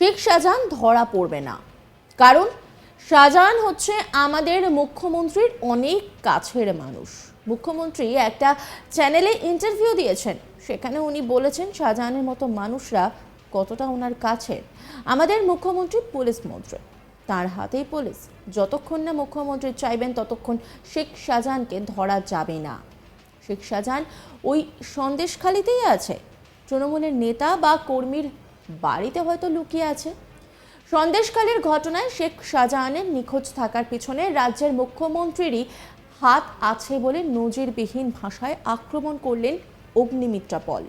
শেখ শাহজাহান ধরা পড়বে না। কারণ শাহজাহান হচ্ছে আমাদের মুখ্যমন্ত্রীর অনেক কাছের মানুষ। মুখ্যমন্ত্রী একটা চ্যানেলে ইন্টারভিউ দিয়েছেন। সেখানে উনি বলেছেন শাহজাহানের মতো মানুষরা কতটা ওনার কাছে। আমাদের মুখ্যমন্ত্রী পুলিশ মন্ত্রী তার হাতেই পুলিশ। যতক্ষণ না মুখ্যমন্ত্রী চাইবেন ততক্ষণ শেখ শাহজাহানকে ধরা যাবে না। শেখ শাহজাহান ওই সন্দেশখালিতেই আছে। তৃণমূলের নেতা বা কর্মীর বাড়িতে হয়তো লুকিয়ে আছে। সন্দেশখালীর ঘটনায় শেখ শাহজাহানের নিখোঁজ থাকার পিছনে রাজ্যের মুখ্যমন্ত্রীরই হাত আছে বলে নজিরবিহীন ভাষায় আক্রমণ করলেন অগ্নিমিত্রা পল।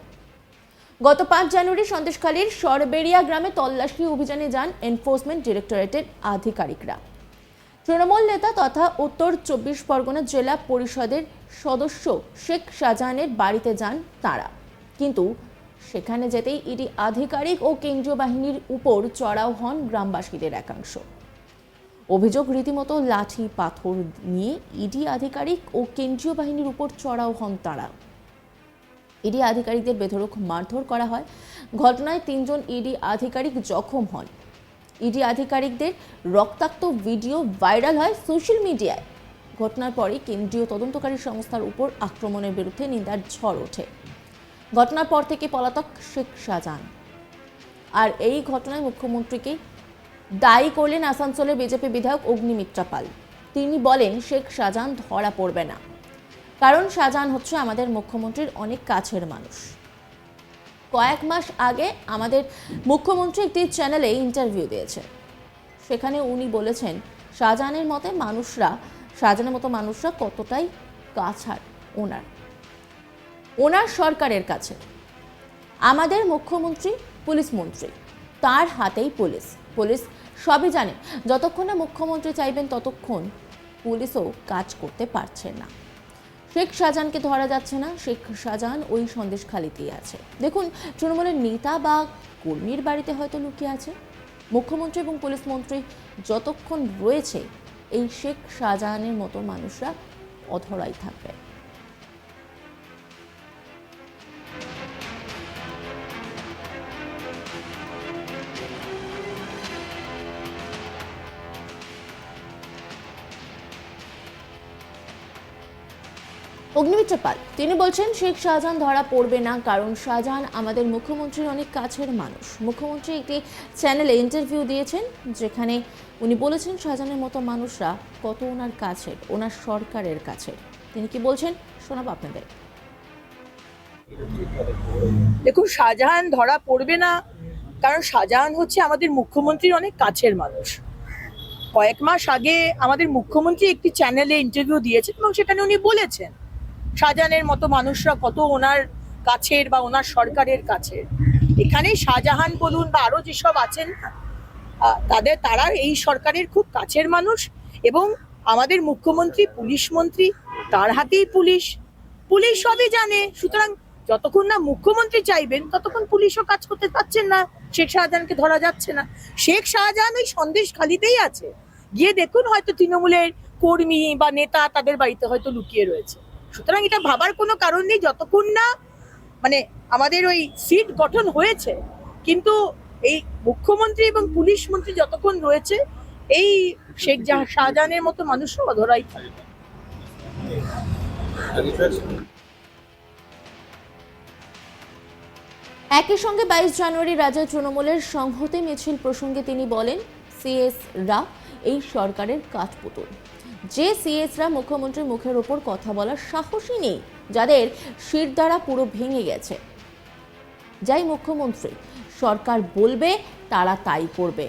গত পাঁচ জানুয়ারি সন্দেশখালীর সরবেরিয়া গ্রামে তল্লাশি অভিযানে যান এনফোর্সমেন্ট ডিরেক্টরেটের আধিকারিকরা। তৃণমূল নেতা তথা উত্তর চব্বিশ পরগনা জেলা পরিষদের সদস্য শেখ শাহজাহানের বাড়িতে যান তারা। কিন্তু সেখানে যেতেই ইডি আধিকারিক ও কেন্দ্রীয় বাহিনীর উপর চড়াও হন গ্রামবাসীদের একাংশ। অভিযোগ রীতিমতো লাঠি, পাথর নিয়ে ইডি আধিকারিক ও কেন্দ্রীয় বাহিনীর উপর চড়াও হন তারা। ইডি আধিকারিকদের বেধরক মারধর করা হয়। ঘটনায় তিনজন ইডি আধিকারিক জখম হন। ইডি আধিকারিকদের রক্তাক্ত ভিডিও ভাইরাল হয় সোশ্যাল মিডিয়ায়। ঘটনার পরে কেন্দ্রীয় তদন্তকারী সংস্থার উপর আক্রমণের বিরুদ্ধে নিন্দার ঝড় ওঠে। ঘটনার পর থেকে পলাতক শেখ শাহজাহান। আর এই ঘটনায় মুখ্যমন্ত্রীকে দায়ী করলেন আসানসোলের বিজেপি বিধায়ক অগ্নিমিত্রা পাল। তিনি বলেন, শেখ শাহজাহান ধরা পড়বে না। কারণ শাহজাহান হচ্ছে আমাদের মুখ্যমন্ত্রীর অনেক কাছের মানুষ। কয়েক মাস আগে আমাদের মুখ্যমন্ত্রী একটি চ্যানেলে ইন্টারভিউ দিয়েছে। সেখানে উনি বলেছেন, শাহজাহানের মতে মানুষরা, শাহজাহানের মতো মানুষরা কতটাই কাছার ওনার। ওনার সরকারের কাছে। আমাদের মুখ্যমন্ত্রী, পুলিশ মন্ত্রী, তার হাতেই পুলিশ। পুলিশ সবই জানে। যতক্ষণ না মুখ্যমন্ত্রী চাইবেন ততক্ষণ পুলিশও কাজ করতে পারছে না। শেখ শাহজাহানকে ধরা যাচ্ছে না। শেখ শাহজাহান ওই সন্দেশখালিতেই আছে। দেখুন, তৃণমূলের নেতা বা কর্মীর বাড়িতে হয়তো লুকিয়ে আছে। মুখ্যমন্ত্রী এবং পুলিশ মন্ত্রী যতক্ষণ রয়েছে, এই শেখ শাহজাহানের মতো মানুষরা অধরাই থাকবে। অগ্নিমিত্র পাল। তিনি বলছেন, শেখ শাহজাহান ধরা পড়বে না, কারণ শাহজাহান আমাদের মুখ্যমন্ত্রীর অনেক কাছের মানুষ। মুখ্যমন্ত্রী একটি চ্যানেলে ইন্টারভিউ দিয়েছেন, যেখানে উনি বলেছেন, শাহজাহানের মতো মানুষরা কত ওনার কাছের, ওনার সরকারের কাছের। তিনি কি বলছেন, শোনাবো আপনাদের। দেখুন, শাহজাহান ধরা পড়বে না, কারণ শাহজাহান হচ্ছে আমাদের মুখ্যমন্ত্রীর অনেক কাছের মানুষ। কয়েক মাস আগে আমাদের মুখ্যমন্ত্রী একটি চ্যানেলে ইন্টারভিউ দিয়েছেন এবং সেখানে উনি বলেছেন শাহজাহানের মতো মানুষরা কত ওনার কাছের বা ওনার সরকারের কাছে এখানে শাহজাহান বলুন বা আরও যেসব আছেন তাদের, তারা এই সরকারের খুব কাছের মানুষ এবং আমাদের মুখ্যমন্ত্রী, পুলিশ মন্ত্রী, তার হাতেই পুলিশ। পুলিশ সবই জানে, সুতরাং যতক্ষণ না মুখ্যমন্ত্রী চাইবেন, ততক্ষণ পুলিশও কাজ করতে পারছেন না। শেখ শাহজাহানকে ধরা যাচ্ছে না। শেখ শাহজাহান ওই সন্দেশ খালিতেই আছে। গিয়ে দেখুন হয়তো তৃণমূলের কর্মী বা নেতা তাদের বাড়িতে হয়তো লুকিয়ে রয়েছে। সুতরাং এটা ভাবার কোনো কারণ নেই, যতক্ষণ না মানে আমাদের ওই সিট গঠন হয়েছে, কিন্তু এই মুখ্যমন্ত্রী এবং পুলিশ মন্ত্রী যতক্ষণ রয়েছে, এই শেখ জাহ- শাহজাহানের মতো মানুষও অধরাই থাকবে একই সঙ্গে বাইশ জানুয়ারি রাজা তৃণমূলের সংহতি মিছিল প্রসঙ্গে তিনি বলেন সিএস রা, এই সরকারের কাঠপুতুল। যে সিএসরা মুখ্যমন্ত্রীর মুখের ওপর কথা বলার সাহসই নেই, যাদের শির দ্বারা পুরো ভেঙে গেছে। যাই মুখ্যমন্ত্রী, সরকার বলবে, তারা তাই করবে।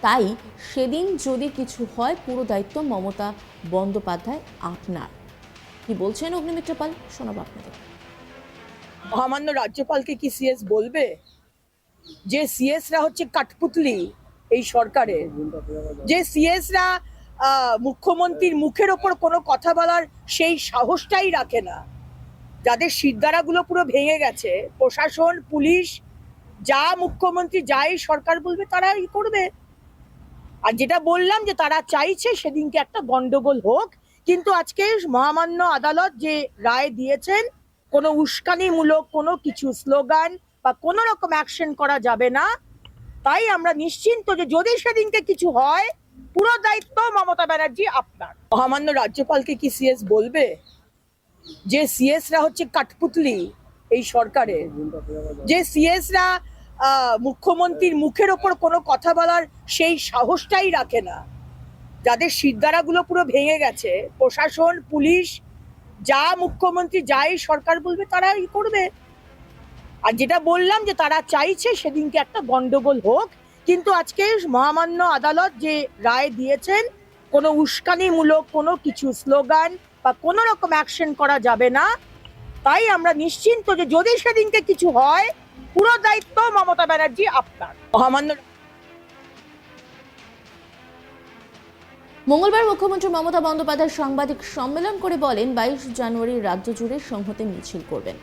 তাই সেদিন যদি কিছু হয়, পুরো দায়িত্ব মমতা বন্দ্যোপাধ্যায় আপনার। কি বলছেন অগ্নিমিত্র পাল? শোনাবো আপনাদের। মহামান্য রাজ্যপালকে কি সিএস বলবে? যে সিএসরা হচ্ছে কাঠপুতলি এই সরকারের। যে সিএসরা মুখ্যমন্ত্রীর মুখের ওপর কোনো কথা বলার সেই সাহসটাই রাখে না। যাদের শিরদাঁড়াগুলো পুরো ভেঙে গেছে, প্রশাসন, পুলিশ, যা মুখ্যমন্ত্রী, যাই সরকার বলবে তারাই করবে। আর যেটা বললাম যে তারা চাইছে সেদিনকে একটা গন্ডগোল হোক, কিন্তু আজকে মহামান্য আদালত যে রায় দিয়েছেন, কোনো উস্কানিমূলক কোনো কিছু স্লোগান বা কোনো রকম অ্যাকশন করা যাবে না। তাই আমরা নিশ্চিন্ত যে যদি সেদিনকে কিছু হয় পুরো দায়িত্ব মমতা ব্যানার্জি আপনার। মহামান্য রাজ্যপালকে কি সিএস বলবে? যে সিএসরা হচ্ছে কাঠপুতলি এই সরকারের যে সিএসরা মুখ্যমন্ত্রীর মুখের ওপর কোনো কথা বলার সেই সাহসটাই রাখে না। যাদের শিরদাঁড়াগুলো পুরো ভেঙে গেছে, প্রশাসন, পুলিশ, যা মুখ্যমন্ত্রী, যাই সরকার বলবে, তারাই করবে। আর যেটা বললাম যে তারা চাইছে সেদিনকে একটা গন্ডগোল হোক কিন্তু আজকে মহামান্য আদালত যে রায় দিয়েছেন, কোনো উস্কানিমূলক কোনো কিছু স্লোগান বা কোনো রকম অ্যাকশন করা যাবে না। তাই আমরা নিশ্চিন্ত যে যদি সেদিনকে কিছু হয়, পুরো দায়িত্ব মমতা ব্যানার্জি আপনার। মহামান্য মঙ্গলবার মুখ্যমন্ত্রী মমতা বন্দ্যোপাধ্যায় সাংবাদিক সম্মেলন করে বলেন, বাইশ জানুয়ারি রাজ্য জুড়ে সংহতি মিছিল করবেন।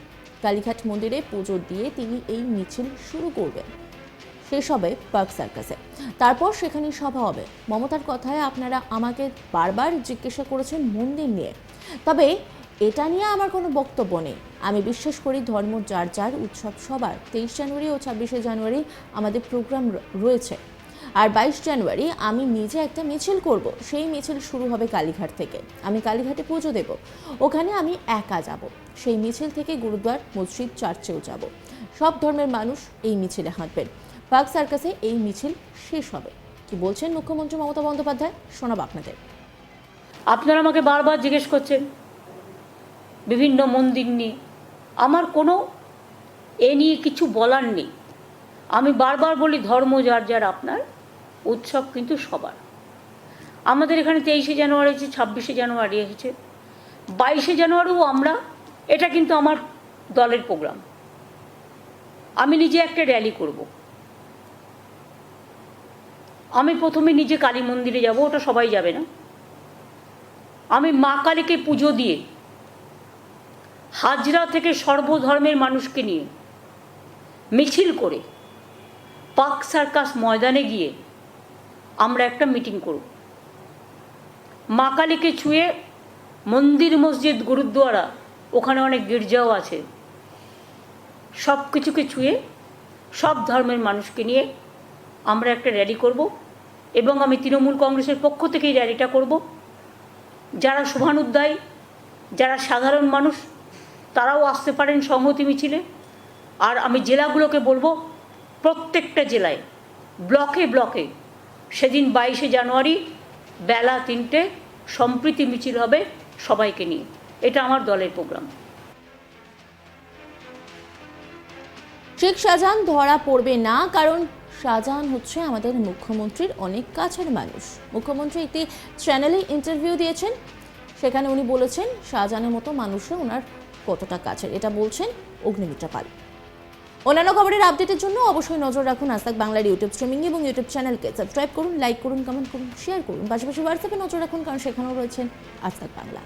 কালীঘাট মন্দিরে পুজো দিয়ে তিনি এই মিছিল শুরু করবেন। শেষ হবে পার্ক সার্কাসে। তারপর সেখানে সভা হবে। মমতার কথায় আপনারা আমাকে বারবার জিজ্ঞাসা করেছেন মন্দির নিয়ে। তবে এটা নিয়ে আমার কোনো বক্তব্য নেই। আমি বিশ্বাস করি ধর্ম যার যার উৎসব সবার। তেইশ জানুয়ারি ও ছাব্বিশে জানুয়ারি আমাদের প্রোগ্রাম রয়েছে। আর বাইশ জানুয়ারি আমি নিজে একটা মিছিল করব। সেই মিছিল শুরু হবে কালীঘাট থেকে। আমি কালীঘাটে পুজো দেব। ওখানে আমি একা যাব। সেই মিছিল থেকে গুরুদ্বার মসজিদ চার্চেও যাব। সব ধর্মের মানুষ এই মিছিলে হাঁটবেন। পার্ক সার্কাসে এই মিছিল শেষ হবে। কি বলছেন মুখ্যমন্ত্রী মমতা বন্দ্যোপাধ্যায়? শোনাব আপনাদের। আপনারা আমাকে বারবার জিজ্ঞেস করছেন, বিভিন্ন মন্দির নিয়ে। আমার কোনো এ নিয়ে কিছু বলার নেই। আমি বারবার বলি, ধর্ম যার যার, আপনার উৎসব কিন্তু সবার। আমাদের এখানে তেইশে জানুয়ারি হয়েছে, ছাব্বিশে জানুয়ারি এসেছে বাইশে জানুয়ারিও আমরা, এটা কিন্তু আমার দলের প্রোগ্রাম। আমি নিজে একটা র্যালি করব। আমি প্রথমে নিজে কালী মন্দিরে যাব, ওটা সবাই যাবে না। আমি মা কালীকে পুজো দিয়ে, হাজরা থেকে সর্বধর্মের মানুষকে নিয়ে, মিছিল করে, পাক সার্কাস ময়দানে গিয়ে আমরা একটা মিটিং করব। মা কালীকে ছুঁয়ে মন্দির, মসজিদ গুরুদ্বারা ওখানে অনেক গির্জাও আছে। সব কিছুকে ছুঁয়ে সব ধর্মের মানুষকে নিয়ে আমরা একটা র্যালি করব এবং আমি তৃণমূল কংগ্রেসের পক্ষ থেকেই র্যালিটা করব। যারা শুভানুদ্দায়ী যারা সাধারণ মানুষ, তারাও আসতে পারেন সংহতি মিছিলে। আর আমি জেলাগুলোকে বলব, প্রত্যেকটা জেলায়, ব্লকে ব্লকে, সেদিন বাইশে জানুয়ারি বেলা তিনটে সম্প্রীতি মিছিল হবে সবাইকে নিয়ে। এটা আমার দলের প্রোগ্রাম শেখ শাহজাহান ধরা পড়বে না, কারণ শাহজাহান হচ্ছে আমাদের মুখ্যমন্ত্রীর অনেক কাছের মানুষ। মুখ্যমন্ত্রী একটি চ্যানেলে ইন্টারভিউ দিয়েছেন। সেখানে উনি বলেছেন, শাহজাহানের মতো মানুষরা ওনার কতটা কাছের। এটা বলছেন অগ্নিমিত্রা পাল। অন্যান্য খবরের আপডেটের জন্য অবশ্যই নজর রাখুন আজ বাংলার ইউটিউব স্ট্রিমিং এবং ইউটিউব চ্যানেলকে। সাবস্ক্রাইব করুন লাইক করুন কমেন্ট করুন শেয়ার করুন। পাশাপাশি হোয়াটসঅ্যাপে নজর রাখুন, কারণ সেখানেও রয়েছেন আজ বাংলা।